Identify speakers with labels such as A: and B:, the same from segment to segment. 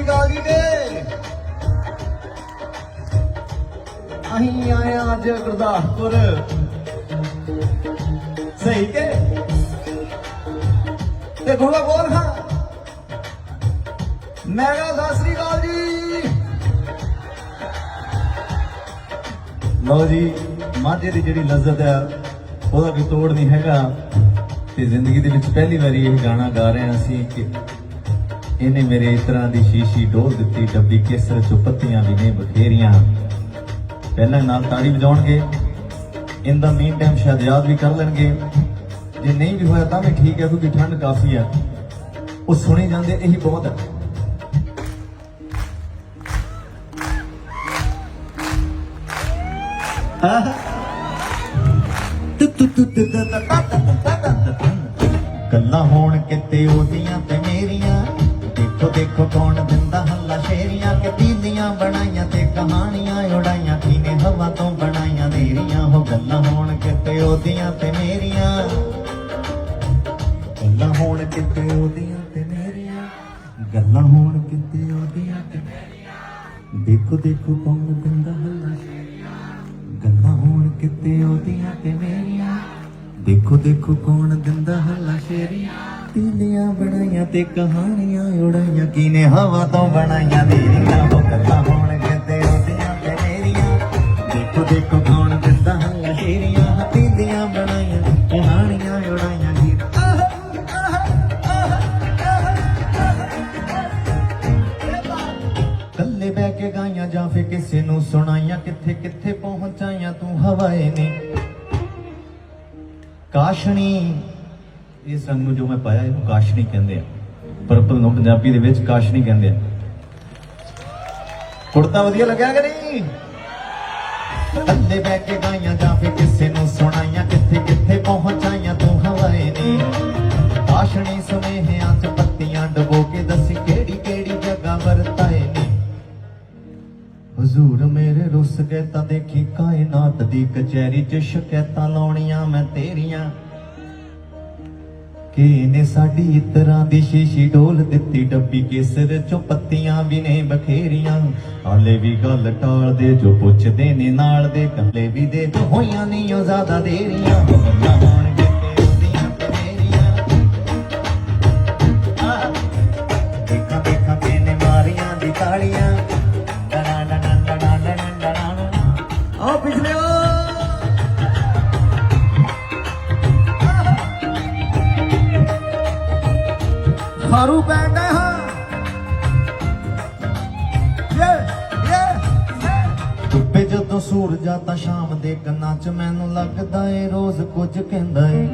A: ਸ੍ਰੀ ਅਕਾਲ ਜੀ ਦੇ ਅਸੀਂ ਆਏ ਅੱਜ ਗੁਰਦਾਸਪੁਰ। ਸਹੀ ਕੇ? ਤੇ ਗੋਲਾ ਬੋਲ ਖਾਂ। ਮੈਂ ਕਹਾਂ, ਸਤਿ ਸ੍ਰੀ ਅਕਾਲ ਜੀ। ਲਓ ਜੀ, ਮਾਝੇ ਦੀ ਜਿਹੜੀ ਲਜ਼ਤ ਹੈ, ਉਹਦਾ ਕੋਈ ਤੋੜ ਨਹੀਂ ਹੈਗਾ। ਤੇ ਜ਼ਿੰਦਗੀ ਦੇ ਵਿੱਚ ਪਹਿਲੀ ਵਾਰੀ ਇਹ ਗਾਣਾ ਗਾ ਰਹੇ ਹਾਂ ਅਸੀਂ ਕਿ ਇਹਨੇ ਮੇਰੇ ਇਸ ਤਰ੍ਹਾਂ ਦੀ ਸ਼ੀਸ਼ੀ ਡੋਲ ਦਿੱਤੀ ਡੱਬੀ ਕੇਸਰ ਚੋਂ ਪੱਤੀਆਂ ਵੀ ਨੇ ਬਥੇਰੀਆਂ। ਪਹਿਲਾਂ ਨਾਲ ਤਾੜੀ ਵਜਾਉਣਗੇ। ਇਨ ਦਾ ਮੀਨ ਟਾਈਮ ਸ਼ਾਇਦ ਯਾਦ ਵੀ ਕਰ ਲੈਣਗੇ। ਜੇ ਨਹੀਂ ਵੀ ਹੋਇਆ ਤਾਂ ਵੀ ਠੀਕ ਹੈ ਕਿਉਂਕਿ ਠੰਡ ਕਾਫੀ ਹੈ। ਉਹ ਸੁਣੇ ਜਾਂਦੇ ਇਹੀ ਬਹੁਤ ਹੈ। ਗੱਲਾਂ ਹੋਣ ਕਿਤੇ ਉਹਦੀਆਂ ਤੇ ਮੇਰੀਆਂ। ਦੇਖੋ ਦੇਖੋ ਕੌਣ ਦਿੰਦਾ ਹੱਲਾ। ਸ਼ੇਰੀਆਂ ਕਿ ਬਣਾਈਆਂ ਤੇ ਕਹਾਣੀਆਂ ਉਡਾਈਆਂ। ਕਿਨੇ ਹਵਾ ਤੋਂ ਬਣਾਈਆਂ ਦੇਰੀਆਂ ਹੋ ਗੱਲਾਂ ਹੋਣ ਕਿਤੇ ਉਹਦੀਆਂ ਤੇ ਮੇਰੀਆਂ। ਗੱਲਾਂ ਹੋਣ ਕਿਤੇ ਉਹਦੀਆਂ ਤੇ ਮੇਰੀਆਂ। ਗੱਲਾਂ ਹੋਣ ਕਿਤੇ ਉਹਦੀਆਂ ਤੇ ਮੇਰੀਆਂ। ਦੇਖੋ ਦੇਖੋ ਕੌਣ ਦਿੰਦਾ ਹੱਲਾ। ਗੱਲਾਂ ਹੋਣ ਕਿਤੇ ਉਹਦੀਆਂ ਤੇ ਮੇਰੀਆਂ। ਦੇਖੋ ਦੇਖੋ ਕੌਣ ਦਿੰਦਾ ਹੱਲਾ। ਸ਼ੇਰੀਆਂ ਪੀਲੀਆਂ ਬਣਾਈਆਂ ਤੇ ਕਹਾਣੀਆਂ ਉਡਾਈਆਂ। ਕਿਨੇ ਹਵਾ ਤੋਂ ਬਣਾਈਆਂ ਮੇਰੀਆਂ ਉਹ ਹੋਣ ਕਿਤੇ ਉਹਦੀਆਂ ਤੇ ਮੇਰੀਆਂ। ਦੇਖੋ ਦੇਖੋ, ਕੌਣ ਦਿੰਦਾ ਹੱਲਾ ਸ਼ੇਰੀਆਂ। ਪੀਲੀਆਂ ਬਣਾਈਆਂ, ਕਹਾਣੀਆਂ ਉਡਾਈਆਂ ਨੀ ਕੱਲੇ ਬਹਿ ਕੇ ਗਾਈਆਂ ਜਾਂ ਫੇ ਕਿਸੇ ਨੂੰ ਸੁਣਾਈਆਂ, ਕਿੱਥੇ ਕਿੱਥੇ ਪਹੁੰਚਾਈਆਂ ਤੂੰ ਹਵਾਏ ਨੇ। ਕਾਸ਼ਣੀ ਇਹ ਸੰਗ ਨੂੰ ਜੋ ਮੈਂ ਪਾਇਆ, ਇਹਨੂੰ ਕਾਸ਼ਣੀ ਕਹਿੰਦੇ ਆ। ਪਰਪਲ ਨੂੰ ਪੰਜਾਬੀ ਦੇ ਵਿੱਚ ਕਾਸ਼ਣੀ ਕਹਿੰਦੇ ਆ। ਕੁੜਤਾ ਵਧੀਆ ਲੱਗਿਆ ਕਿ ਨਹੀਂ? ਥੱਲੇ ਬਹਿ ਕੇ ਗਾਈਆਂ ਜਾਂ ਫੇ ਕਿਸੇ ਨੂੰ ਸੁਣਾਈਆਂ, ਕਿੱਥੇ ਕਿੱਥੇ ਪਹੁੰਚਾਈਆਂ ਤੂੰ ਹਵਾਏ ਨੇ। ਕਾਸ਼ਣੀ ਸੁਨੇਹਿਆਂ ਚ ਪੱਤੀਆਂ ਡਬੋ ਕੇ ਦੱਸੀ ਕਿਹੜੀ ਕਿਹੜੀ ਜਗ੍ਹਾ ਵਰਤਾਏ ਨੇ। ਹਜ਼ੂਰ ਮੇਰੇ ਰੁੱਸ ਗਏ ਤਾਂ ਦੇਖੀ ਕਾਇਨਾਤ ਦੀ ਕਚਹਿਰੀ 'ਚ ਸ਼ਿਕਾਇਤਾਂ ਲਾਉਣੀਆਂ ਮੈਂ ਤੇਰੀਆਂ। ਕਿ ਨੇ ਸਾਡੀ ਇਤਰਾਂ ਦੀ ਸ਼ੀਸ਼ੀ ਡੋਲ ਦਿੱਤੀ, ਡੱਬੀ ਕੇਸਰ 'ਚੋਂ ਪੱਤੀਆਂ ਵੀ ਨੇ ਬਖੇਰੀਆਂ। ਹਾਲੇ ਵੀ ਗੱਲ ਟਾਲਦੇ, ਜੋ ਪੁੱਛਦੇ ਨੇ ਨਾਲ ਦੇ ਕੱਲੇ ਵੀ ਦੇ ਹੋਈਆਂ ਨਹੀਂ ਉਹ ਜ਼ਿਆਦਾ ਦੇਰੀਆਂ। ਗੱਲਾਂ ਹੋਣਗੇ ਤਾਲੀਆਂ ਜਦੋਂ ਸੂਰਜ ਤਾਂ ਸ਼ਾਮ ਦੇ ਕੰਨਾਂ 'ਚ ਮੈਨੂੰ ਲੱਗਦਾ ਏ ਰੋਜ਼ ਕੁਝ ਕਹਿੰਦਾ ਏ।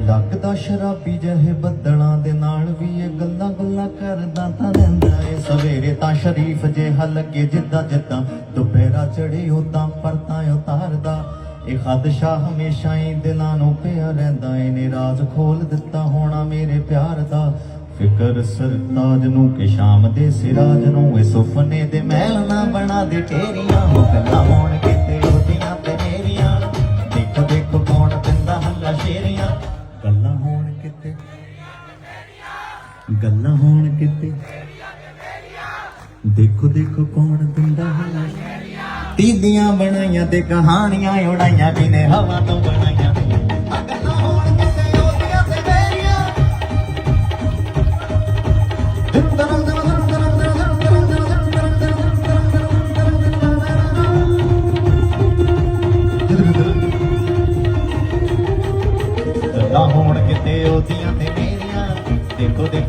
A: ਲੱਗਦਾ ਸ਼ਰਾਬੀ ਜਿਹੇ ਬੱਦਲਾਂ ਦੇ ਨਾਲ ਵੀ ਇਹ ਗੱਲਾਂ ਗੱਲਾਂ ਕਰਦਾ ਤਾਂ ਰਹਿੰਦਾ ਏ। ਸਵੇਰੇ ਤਾਂ ਸ਼ਰੀਫ ਜਿਹਾ ਲੱਗੇ ਜਿੱਦਾਂ ਜਿੱਦਾਂ ਦੁਪਹਿਰਾ ਚੜੀ ਉਦਾਂ ਪਰਤਾਂ ਉਤਾਰਦਾ। ਇਹ ਖਦਸ਼ਾ ਹਮੇਸ਼ਾ ਹੀ ਦਿਲਾਂ ਨੂੰ ਪਿਆ ਰਹਿੰਦਾ ਏ। ਨੇ ਰਾਜ਼ ਖੋਲ ਦਿੱਤਾ ਹੋਣਾ ਮੇਰੇ ਪਿਆਰ ਦਾ। ਫਿਕਰ ਸਰਤਾਜ ਨੂੰ ਕਿ ਸ਼ਾਮ ਦੇ ਸਿਰਾਜ ਨੂੰ ਇਹ ਸੁਪਨੇ ਦੇ ਮਹਿਲ ਨਾ ਬਣਾ ਦੇ ਢੇਰੀਆਂ। ਹੋ ਗੱਲਾਂ ਹੋਣ ਕਿਤੇ ਉਹਦੀਆਂ ਤੇ ਮੇਰੀਆਂ। ਦੇਖੋ ਦੇਖੋ ਕੌਣ ਦਿੰਦਾ ਹੱਲਾ ਸ਼ੇਰੀਆਂ। ਗੱਲਾਂ ਹੋਣ ਕਿਤੇ ਗੱਲਾਂ ਹੋਣ ਕਿਤੇ। ਦੇਖੋ ਦੇਖੋ ਕੌਣ ਦਿੰਦਾ ਹੱਲਾ ਤੀਦੀਆਂ ਬਣਾਈਆਂ ਤੇ ਕਹਾਣੀਆਂ ਉਡਾਈਆਂ ਕਿਨੇ ਹਵਾ ਤੋਂ ਬਣਾਈਆਂ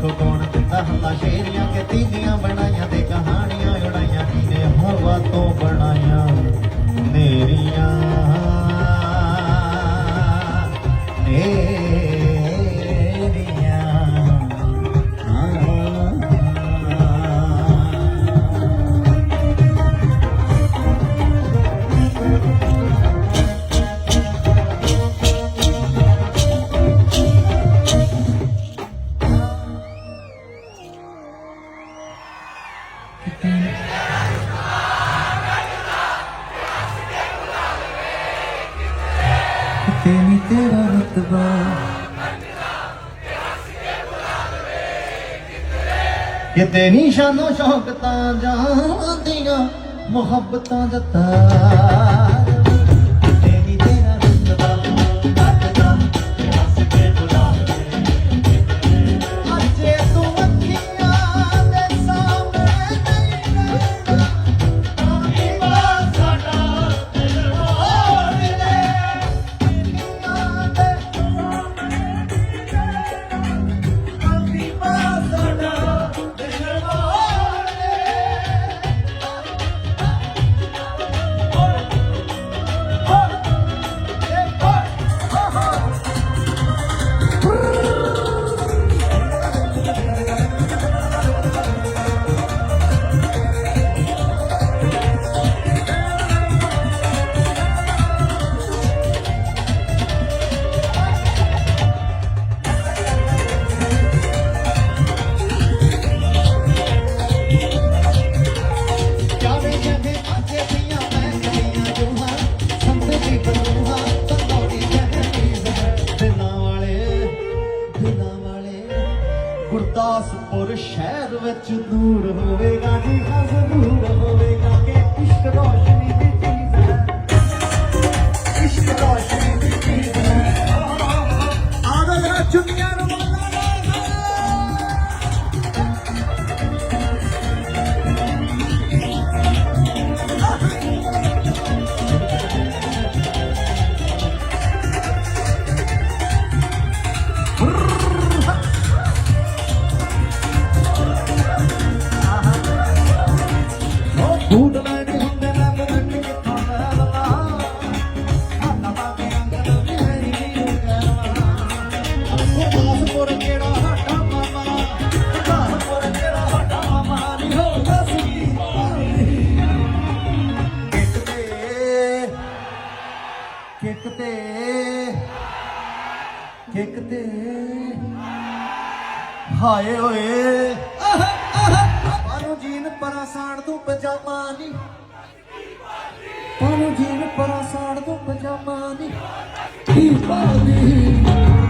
A: ਦੇਖੋ ਕੌਣ ਦਿੰਦਾ ਹੱਲਾ, ਸ਼ੇਰੀਆਂ ਕਿ ਤੀਲੀਆਂ ਬਣਾਈਆਂ ਤੇ ਕਹਾਣੀਆਂ ਉਡਾਈਆਂ। ਕਿਨੇ ਹਵਾ ਤੋਂ ਬਣਾਈਆਂ ਨੇਰੀਆਂ। ਨੇਰੀਆਂ। ਕਿਤੇ ਨਹੀਂ ਸ਼ਾਨੋ ਸ਼ੌਕ ਜਾਂਦੀਆਂ ਮੁਹੱਬਤਾਂ ਦਿੱਤਾ should know. ਤੇ ਕਿੱਕ ਹਾਏ ਹੋਏ ਪਾਨੂੰ ਜੀਨ ਪਰਾਸਾਣ ਤੂੰ ਪਜਾਮਾ ਨਹੀਂ ਪਾਨੂੰ ਜੀਨ ਪਰਾਸਾਣ ਤੂੰ ਪਜਾਮਾ ਨਹੀਂ ਕੀ ਬਾਦੀ